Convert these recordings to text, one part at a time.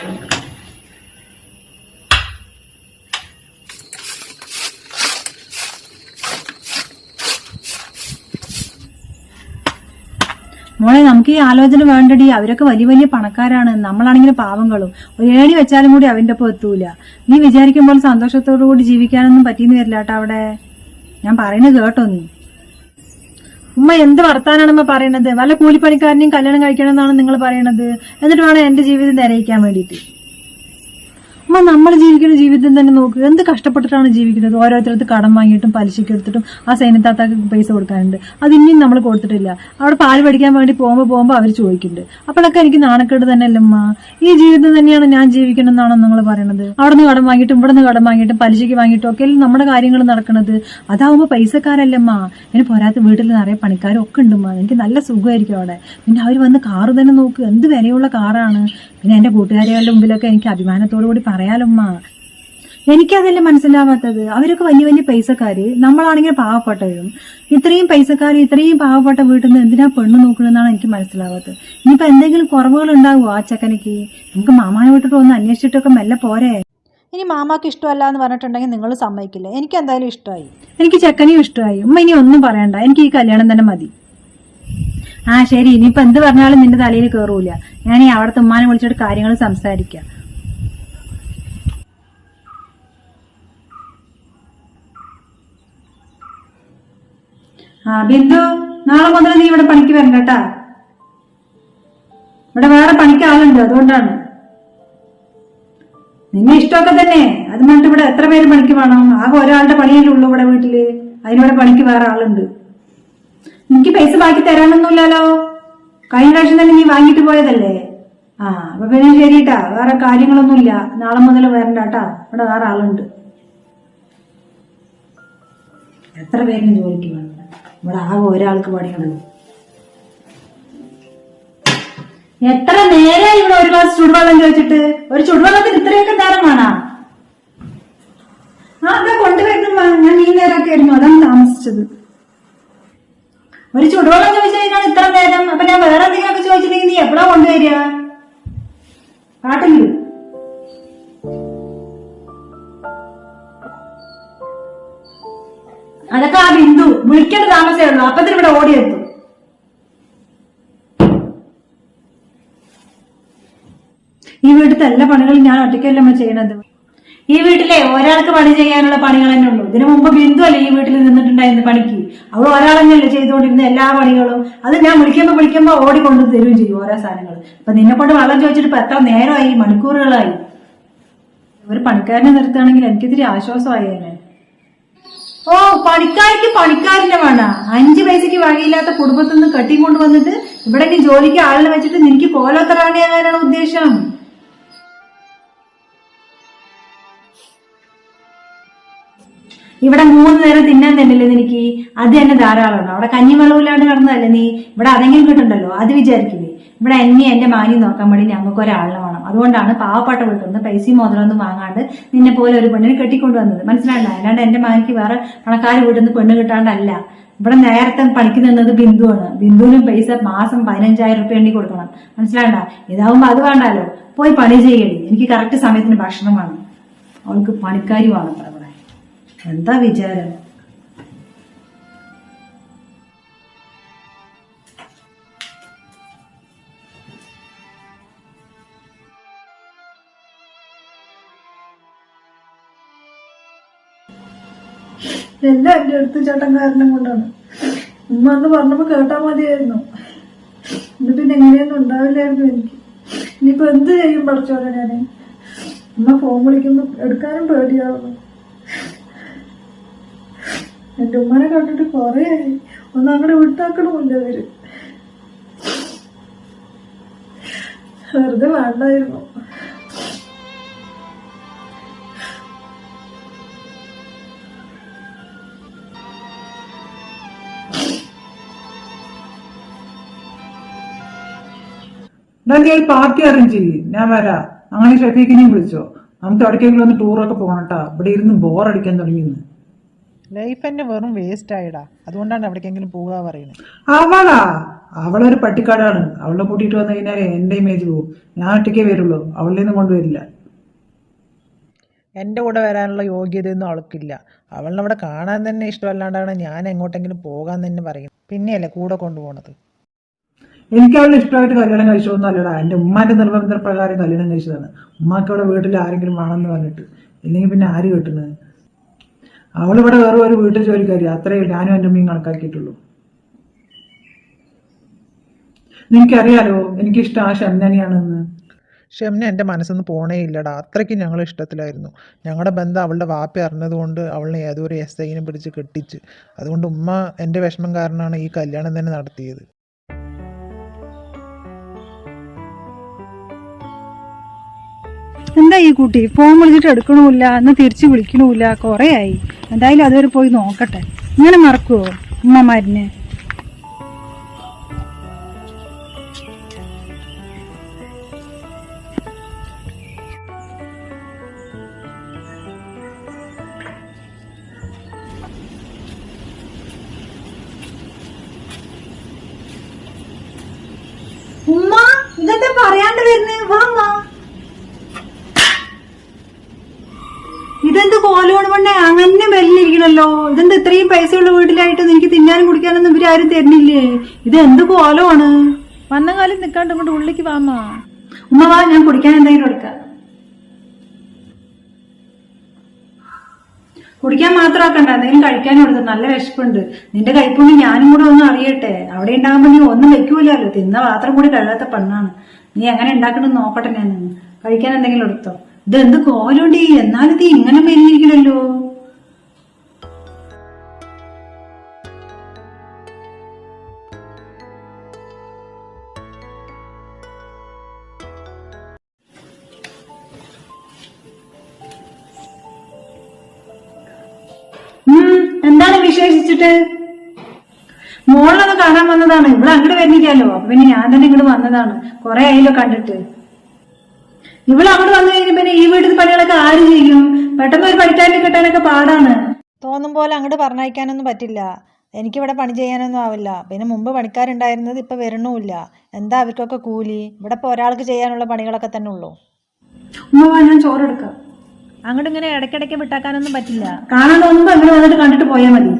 മോളെ നമുക്ക് ഈ ആലോചന വേണ്ടടി. അവരൊക്കെ വലിയ വലിയ പണക്കാരാണ്. നമ്മളാണെങ്കിൽ പാവങ്ങളും. ഒരു ഏണി വെച്ചാലും കൂടി അവന്റെ ഒപ്പം എത്തൂല. നീ വിചാരിക്കുമ്പോൾ സന്തോഷത്തോടു കൂടി ജീവിക്കാനൊന്നും പറ്റിയെന്ന് വരില്ലാട്ടോ അവിടെ. ഞാൻ പറയുന്നത് കേട്ടോ നീ. ഉമ്മ എന്ത് വർത്താനാണമ്മ പറയണത്? വല്ല കൂലിപ്പണിക്കാരനെയും കല്യാണം കഴിക്കണം എന്നാണ് നിങ്ങൾ പറയണത്? എന്നിട്ട് വേണം എന്റെ ജീവിതം നിരയിക്കാൻ വേണ്ടിയിട്ട്. അമ്മ നമ്മൾ ജീവിക്കുന്ന ജീവിതം തന്നെ നോക്കുക എന്ത് കഷ്ടപ്പെട്ടിട്ടാണ് ജീവിക്കുന്നത്? ഓരോരുത്തർക്ക് കടം വാങ്ങിയിട്ടും പലിശയ്ക്ക് എടുത്തിട്ടും ആ സൈന്യത്താത്താക്ക് പൈസ കൊടുക്കാനുണ്ട്. അത് ഇനിയും നമ്മൾ കൊടുത്തിട്ടില്ല. അവിടെ പാൽ പഠിക്കാൻ വേണ്ടി പോകുമ്പോൾ പോകുമ്പോൾ അവർ ചോദിക്കുന്നുണ്ട്. അപ്പോഴൊക്കെ എനിക്ക് നാണക്കേട് തന്നെ അല്ലമ്മ ഈ ജീവിതം തന്നെയാണ് ഞാൻ ജീവിക്കണം എന്നാണോ നിങ്ങൾ പറയണത്. അവിടെ നിന്ന് കടം വാങ്ങിയിട്ടും ഇവിടെ നിന്ന് കടം വാങ്ങിയിട്ടും പലിശയ്ക്ക് വാങ്ങിയിട്ടും ഒക്കെ നമ്മുടെ കാര്യങ്ങൾ നടക്കുന്നത് അതാവുമ്പോൾ പൈസക്കാരല്ലമ്മ ഇനി പോരാത്ത വീട്ടിൽ നിറയെ പണിക്കാരും ഒക്കെ ഉണ്ടമ്മ എനിക്ക് നല്ല സുഖമായിരിക്കും അവിടെ. പിന്നെ അവർ വന്ന് കാറ് തന്നെ നോക്കുക എന്ത് വിലയുള്ള കാറാണ്? പിന്നെ എന്റെ കൂട്ടുകാരികളുടെ മുമ്പിലൊക്കെ എനിക്ക് അഭിമാനത്തോടു കൂടി പറയാലുമ്മ എനിക്കതല്ലേ മനസ്സിലാവാത്തത്? അവരൊക്കെ വലിയ വലിയ പൈസക്കാര്. നമ്മളാണെങ്കിൽ പാവപ്പെട്ടവരും. ഇത്രയും പൈസക്കാർ ഇത്രയും പാവപ്പെട്ട വീട്ടിൽ നിന്ന് എന്തിനാ പെണ്ണ് നോക്കണമെന്നാണ് എനിക്ക് മനസ്സിലാവാത്തത്. ഇനിയിപ്പോൾ എന്തെങ്കിലും കുറവുകൾ ഉണ്ടാവുമോ ആ ചക്കനക്ക്? നമുക്ക് മാമാനെ വിട്ടിട്ട് ഒന്ന് അന്വേഷിച്ചിട്ടൊക്കെ മെല്ലെ പോരെ. ഇനി മാമാക്ക് ഇഷ്ടമല്ല എന്ന് പറഞ്ഞിട്ടുണ്ടെങ്കിൽ നിങ്ങൾ സമ്മതിക്കില്ല? എനിക്ക് എന്തായാലും ഇഷ്ടമായി. എനിക്ക് ചക്കനെയും ഇഷ്ടമായി. ഉമ്മ ഇനി ഒന്നും പറയണ്ട. എനിക്ക് ഈ കല്യാണം തന്നെ മതി. ആ ശരി. ഇനിയിപ്പോ എന്ത് പറഞ്ഞാലും നിന്റെ തലയിൽ കയറൂല ഞാൻ ഈ അവിടുത്തെ ഉമ്മാനെ വിളിച്ചിട്ട് കാര്യങ്ങൾ സംസാരിക്കാം. ആ ബിന്ദു നാളെ മുതൽ നീ ഇവിടെ പണിക്ക് വരണ്ട കേട്ടാ. ഇവിടെ വേറെ പണിക്ക് ആളുണ്ട് അതുകൊണ്ടാണ്. നിന്നെ ഇഷ്ടമൊക്കെ തന്നെ. അത് പറഞ്ഞിട്ട് ഇവിടെ എത്ര പേര് പണിക്ക് വേണം ആകെ ഒരാളുടെ പണിയല്ലേ ഉള്ളൂ ഇവിടെ വീട്ടിൽ. അതിനിവിടെ പണിക്ക് വേറെ ആളുണ്ട്. എനിക്ക് പൈസ ബാക്കി തരാനൊന്നുമില്ലല്ലോ. കഴിഞ്ഞ പ്രാവശ്യം തന്നെ നീ വാങ്ങിട്ട് പോയതല്ലേ? ആ അപ്പൊ പിന്നെ ശരിട്ടാ വേറെ കാര്യങ്ങളൊന്നുമില്ല. നാളെ മുതൽ വരണ്ട കേട്ടാ. ഇവിടെ വേറെ ആളുണ്ട്. എത്ര പേരും ജോലിക്ക് വേണ്ട ഇവിടെ ആകെ ഒരാൾക്ക് പണിയുള്ളൂ എത്ര നേരെ ഇവിടെ ഒരു ഗ്ലാസ് ചുടുവെള്ളം ചോദിച്ചിട്ട്? ഒരു ചുടുവെള്ളത്തിന് ഇത്രയൊക്കെ നേരം വേണാ? ആ അതാ കൊണ്ടുവരുന്നു ഞാൻ ഈ നേരമൊക്കെ ആയിരുന്നു. അതാണ് താമസിച്ചത്. ഒരു ചുടുവെള്ളം ചോദിച്ചു കഴിഞ്ഞാൽ ഇത്ര നേരം? അപ്പൊ ഞാൻ വേറെ എന്തെങ്കിലുമൊക്കെ ചോദിച്ചിട്ടുണ്ടെങ്കിൽ നീ എപ്പോഴാ കൊണ്ടുവരിക? കാട്ടിൽ അതൊക്കെ ആ ബിന്ദു വിളിക്കേണ്ട താമസമേ ഉള്ളൂ. അപ്പത്തിന് ഇവിടെ ഓടിയെത്തും. ഈ വീട്ടിലത്തെ എല്ലാ പണികളും ഞാൻ ഒറ്റയ്ക്കല്ലമ്മ ചെയ്യണത്? ഈ വീട്ടിലെ ഒരാൾക്ക് പണി ചെയ്യാനുള്ള പണികൾ തന്നെ ഉള്ളൂ. ഇതിനു മുമ്പ് ബിന്ദു അല്ലേ ഈ വീട്ടിൽ നിന്നിട്ടുണ്ടായിരുന്നു പണിക്ക്? അവൾ ഒരാളെന്നല്ലേ ചെയ്തുകൊണ്ടിരുന്ന എല്ലാ പണികളും? അത് ഞാൻ വിളിക്കുമ്പോ വിളിക്കുമ്പോ ഓടിക്കൊണ്ട് തരുകയും ചെയ്യും ഓരോ സാധനങ്ങൾ. അപ്പൊ നിന്നെ കൊണ്ട് വെള്ളം ചോദിച്ചിട്ട് ഇപ്പൊ എത്ര നേരമായി? മണിക്കൂറുകളായി. ഒരു പണിക്കാരനെ നിർത്തുകയാണെങ്കിൽ എനിക്കിത്തിരി ആശ്വാസമായേനെ ഓ പണിക്കാരിക്ക് പണിക്കാരന്റെ വേണ അഞ്ചു പൈസക്ക് വകയില്ലാത്ത കുടുംബത്തിൽ നിന്ന് കെട്ടിക്കൊണ്ട് വന്നിട്ട് ഇവിടേക്ക് ജോലിക്ക് ആളിനെ വെച്ചിട്ട് നിനക്ക് കോലോത്ത റാണിയാകാനാണ് ഉദ്ദേശം? ഇവിടെ മൂന്ന് നേരം തിന്നാൻ തന്നില്ലേ നിനക്ക് അത് തന്നെ ധാരാളമാണ്. അവിടെ കഞ്ഞിവെള്ളമില്ലാണ്ട് കിടന്നതല്ലേ നീ? ഇവിടെ അതെങ്കിലും കിട്ടുണ്ടല്ലോ അത് വിചാരിക്കില്ലേ? ഇവിടെ എന്നെ എന്റെ മാനി നോക്കാൻ വേണ്ടി ഞങ്ങൾക്ക് ഒരാളിനെ വേണം. അതുകൊണ്ടാണ് പാവപ്പെട്ട വീട്ടിൽ നിന്ന് പൈസയും മുതലൊന്നും വാങ്ങാണ്ട് നിന്നെ പോലെ ഒരു പെണ്ണിനെ കെട്ടിക്കൊണ്ടുവന്നത്. മനസ്സിലായില്ല അല്ലാണ്ട് എന്റെ മാനിക്ക് വേറെ പണക്കാർ വീട്ടിൽ നിന്ന് പെണ്ണ് കിട്ടാണ്ടല്ല. ഇവിടെ നേരത്തെ പണിക്ക് നിന്നത് ബിന്ദുവാണ്. ബിന്ദുവിനും പൈസ മാസം പതിനഞ്ചായിരം റുപ്യ എണ്ണി കൊടുക്കണം. മനസ്സിലാണ്ട ഇതാവുമ്പോ അത് വേണ്ടല്ലോ പോയി പണി ചെയ്യണേ എനിക്ക് കറക്റ്റ് സമയത്തിന് ഭക്ഷണം വേണം. അവൾക്ക് പണിക്കാരി വേണം. എന്താ വിചാരം? എല്ലാം എന്റെ അടുത്ത് ചേട്ടൻ കാരണം കൊണ്ടാണ്. ഉമ്മ അന്ന് പറഞ്ഞപ്പോ കേട്ടാ മതിയായിരുന്നു. എന്നിട്ട് പിന്നെ എങ്ങനെയൊന്നും ഉണ്ടാവില്ലായിരുന്നു എനിക്ക്. ഇനിയിപ്പോ എന്ത് ചെയ്യും പഠിച്ചോളെ ഞാൻ ഉമ്മ ഫോൺ വിളിക്കുമ്പോ എടുക്കാനും പേടിയാവുന്നു. എന്റെ ഉമ്മനെ കണ്ടിട്ട് കുറേ ആയി. ഒന്ന് അങ്ങോട്ട് വിട്ടാക്കണമില്ല അവർ. വെറുതെ വേണ്ടായിരുന്നു. എന്തായാലും ഞാൻ പാർട്ടി അറേഞ്ച് ചെയ്യ്? ഞാൻ വരാം. അങ്ങനെ ഷഫീഖിനെയും വിളിച്ചോ. നമുക്ക് എവിടേക്കെങ്കിലും ഒന്ന് ടൂറൊക്കെ പോകണം കേട്ടോ. ഇവിടെ ഇരുന്ന് ബോറടിക്കാൻ തുടങ്ങിയെന്ന്. ലൈഫ് എന്നെ വെറും വേസ്റ്റ് ആയിടാ. അതുകൊണ്ടാണ് എവിടേക്കെങ്കിലും പോകാ പറയുന്നത് അവളാ അവളൊരു പട്ടിക്കാടാണ്. അവളെ കൂട്ടിയിട്ട് വന്നു കഴിഞ്ഞാൽ എന്റെ ഇമേജ് പോകും ഞാൻ ഒറ്റയ്ക്കേ വരുള്ളൂ. അവളിൽ ഒന്നും കൊണ്ടുവരില്ല എന്റെ കൂടെ വരാനുള്ള യോഗ്യതയൊന്നും അവൾക്കില്ല. അവളിനവിടെ കാണാൻ തന്നെ ഇഷ്ടമല്ലാണ്ടാണ് ഞാൻ എങ്ങോട്ടെങ്കിലും പോകാൻ തന്നെ പറയും പിന്നെയല്ലേ കൂടെ കൊണ്ടുപോണത്? എനിക്ക് അവളെ ഇഷ്ടമായിട്ട് കല്യാണം കഴിച്ചതൊന്നും അല്ലടാ. എന്റെ ഉമ്മാന്റെ നിർബന്ധ പ്രകാരം കല്യാണം കഴിച്ചതാണ്. ഉമ്മാക്ക് അവിടെ വീട്ടിൽ ആരെങ്കിലും വേണമെന്ന് പറഞ്ഞിട്ട്. ഇല്ലെങ്കിൽ പിന്നെ ആര് കെട്ടുന്നത്? അവളിവിടെ വേറെ ഒരു വീട്ടിൽ ജോലിക്കാരി. അത്രയേ ഞാനും എന്റെ മീൻ കണക്കാക്കിയിട്ടുള്ളൂ. നിനക്കറിയാലോ എനിക്കിഷ്ടം ആ ഷംനനെയാണെന്ന്. ഷംന എന്റെ മനസ്സൊന്നും പോണേ ഇല്ലടാ. അത്രയ്ക്ക് ഞങ്ങൾ ഇഷ്ടത്തിലായിരുന്നു. ഞങ്ങളുടെ ബന്ധം അവളുടെ വാപ്പ അറിഞ്ഞതുകൊണ്ട് അവളിനെ ഏതോ ഒരു എസ് ഐനെ പിടിച്ച് കെട്ടിച്ച്. അതുകൊണ്ട് ഉമ്മ എന്റെ വിഷമം കാരണമാണ് ഈ കല്യാണം തന്നെ നടത്തിയത്. എന്താ ഈ കുട്ടി? ഫോൺ വിളിച്ചിട്ട് എടുക്കണമില്ല എന്ന് തിരിച്ചു വിളിക്കണമില്ല കുറേ ആയി. എന്തായാലും അതുവരെ പോയി നോക്കട്ടെ. ഇങ്ങനെ മറക്കുവോ? ഉമ്മമാരിനെ? മെല്ലിരിക്കണല്ലോ ഇതെന്ത് ഇത്രയും പൈസയുള്ള വീട്ടിലായിട്ട് നിനക്ക് തിന്നാനും കുടിക്കാനൊന്നും ഇവരാരും തരുന്നില്ലേ? ഇത് എന്ത് കോലമാണ്? വന്ന കാലം നിൽക്കാണ്ട് ഇങ്ങോട്ട് ഉള്ളിക്ക് വാമ്മ ഉമ്മ വാ ഞാൻ കുടിക്കാൻ എന്തെങ്കിലും എടുക്കാം. കുടിക്കാൻ മാത്രമാക്കണ്ട എന്തെങ്കിലും കഴിക്കാനും എടുത്തു നല്ല വിശപ്പുണ്ട്. നിന്റെ കൈപ്പുണ്ണി ഞാനും കൂടെ ഒന്നും അറിയട്ടെ. അവിടെ ഉണ്ടാകുമ്പോൾ നീ ഒന്നും വെക്കൂലല്ലോ. തിന്ന പാത്രം കൂടി കഴുകാത്ത പെണ്ണാണ്. നീ എങ്ങനെ ഉണ്ടാക്കണമെന്ന് നോക്കട്ടെ ഞാൻ. കഴിക്കാൻ എന്തെങ്കിലും എടുത്തോ. ഇത് എന്ത് കോലുണ്ട്? എന്നാലും നീ ഇങ്ങനെ മെല്ലിരിക്കണല്ലോ വിശേഷിച്ചിട്ട്? മോളിലൊന്ന് കാണാൻ വന്നതാണ്. ഇവിടെ അങ്ങോട്ട് വരുന്നില്ലല്ലോ. അപ്പൊ പിന്നെ ഞാൻ തന്നെ ഇങ്ങോട്ട് വന്നതാണ്. കൊറേ ആയില്ലോ കണ്ടിട്ട്. ഇവിടെ അങ്ങോട്ട് വന്നു കഴിഞ്ഞാൽ പിന്നെ ഈ വീട്ടിൽ പണികളൊക്കെ ആര് ചെയ്യും? പെട്ടെന്ന് ഒരു പണിക്കാരനെ കിട്ടാനൊക്കെ പാടാണ്. തോന്നും പോലെ അങ്ങോട്ട് പറഞ്ഞയക്കാനൊന്നും പറ്റില്ല. എനിക്കിവിടെ പണി ചെയ്യാനൊന്നും ആവില്ല. പിന്നെ മുമ്പ് പണിക്കാരുണ്ടായിരുന്നത് ഇപ്പൊ വരണമില്ല എന്താ അവർക്കൊക്കെ കൂലി? ഇവിടെ ഇപ്പൊ ഒരാൾക്ക് ചെയ്യാനുള്ള പണികളൊക്കെ തന്നെ ഉള്ളൂ. ഞാൻ ചോറെടുക്കാം അങ്ങോട്ട് ഇങ്ങനെ ഇടയ്ക്കിടയ്ക്ക് വിട്ടാക്കാനൊന്നും പറ്റില്ല. കാണാൻ തോന്നുമ്പോ അങ്ങനെ വന്നിട്ട് കണ്ടിട്ട് പോയാൽ മതി.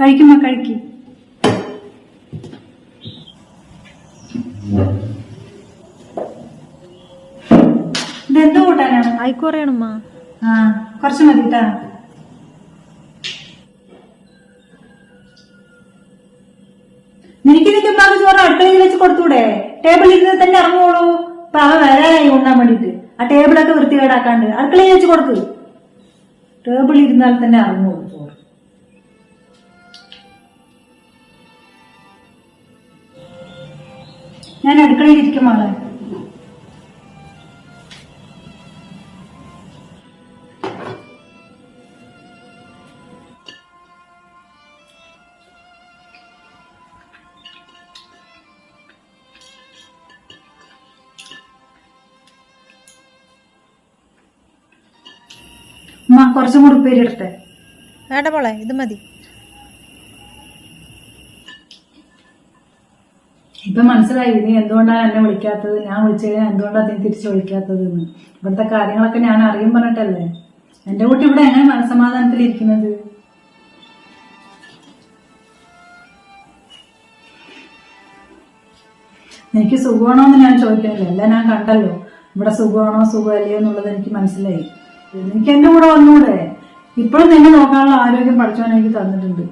കഴിക്കുമ്പോ കഴിക്കും. ഇതെന്ത് കൂട്ടാനാണ്? ആയിക്കോറിയണമ്മ ആ കുറച്ച് മതിട്ടാ. നിനക്ക് കൊടുത്തൂടെ? ടേബിളിൽ ഇരുന്ന് തന്നെ ഇറങ്ങുള്ളൂ ഇപ്പൊ അവ വരാനായി ഉണ്ണാൻ വേണ്ടിട്ട് ആ ടേബിളൊക്കെ വൃത്തികേടാക്കാണ്ട്. അടുക്കളയിൽ വെച്ച് കൊടുക്ക്. ടേബിളിൽ ഇരുന്നാൽ തന്നെ ഇറങ്ങുള്ളൂ ഞാൻ അടുക്കളയിൽ ഇരിക്കും കുറച്ചും കൂടി ഉപ്പേരി എടുത്തേ. വേണ്ട മോളെ ഇത് മതി. ഇപ്പൊ മനസ്സിലായി നീ എന്തുകൊണ്ടാണ് എന്നെ വിളിക്കാത്തത്? ഞാൻ വിളിച്ചു കഴിഞ്ഞാൽ എന്തുകൊണ്ടാണ് നീ തിരിച്ചു വിളിക്കാത്തത് എന്ന് ഇവിടുത്തെ കാര്യങ്ങളൊക്കെ ഞാൻ അറിയും പറഞ്ഞിട്ടല്ലേ? എന്റെ കുട്ടി ഇവിടെ എങ്ങനെ മനസമാധാനത്തിൽ ഇരിക്കുന്നത്? എനിക്ക് സുഖമാണോ എന്ന് ഞാൻ ചോദിക്കുന്നില്ല. എല്ലാം ഞാൻ കണ്ടല്ലോ. ഇവിടെ സുഖമാണോ സുഖമല്ലയോ എന്നുള്ളത് എനിക്ക് മനസ്സിലായി. എനിക്ക് എന്റെ കൂടെ വന്നൂടെ? ഇപ്പോഴും നിന്നെ നോക്കാനുള്ള ആരോഗ്യം പഠിച്ചവൻ എനിക്ക് തന്നിട്ടുണ്ട്.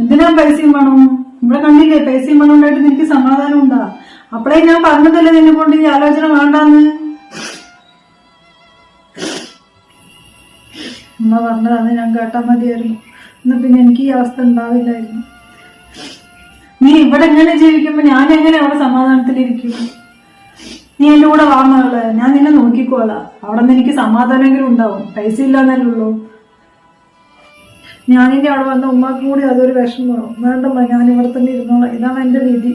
എന്തിനാ പൈസയും പണവും? ഇവിടെ കണ്ടില്ലേ പൈസയും പണം ഉണ്ടായിട്ട് നിനക്ക് സമാധാനം ഉണ്ടാ. അപ്പളേ ഞാൻ പറഞ്ഞതല്ലേ നിന്നെ കൊണ്ട് ഈ ആലോചന വേണ്ടാന്ന്? അമ്മ പറഞ്ഞതാണ് ഞാൻ കേട്ടാ മതിയായിരുന്നു. എന്നാ പിന്നെ എനിക്ക് ഈ അവസ്ഥ ഉണ്ടാവില്ലായിരുന്നു. നീ ഇവിടെ എങ്ങനെ ജീവിക്കുമ്പോ ഞാൻ എങ്ങനെ അവിടെ സമാധാനത്തിലിരിക്കും? നീ എന്റെ കൂടെ വാങ്ങുകൾ ഞാൻ നിന്നെ നോക്കിക്കോളാം. അവിടെ നിന്ന് എനിക്ക് സമാധാനമെങ്കിലും ഉണ്ടാവും. പൈസ ഇല്ലാന്നല്ലേ ഉള്ളൂ. ഞാനിനി അവിടെ വന്ന ഉമ്മാക്കും കൂടി അതൊരു വിഷമമാവും വേണ്ടമ്മ ഞാൻ ഇവിടെ തന്നെ ഇരുന്നോളാം. ഇതാണ് എന്റെ വിധി.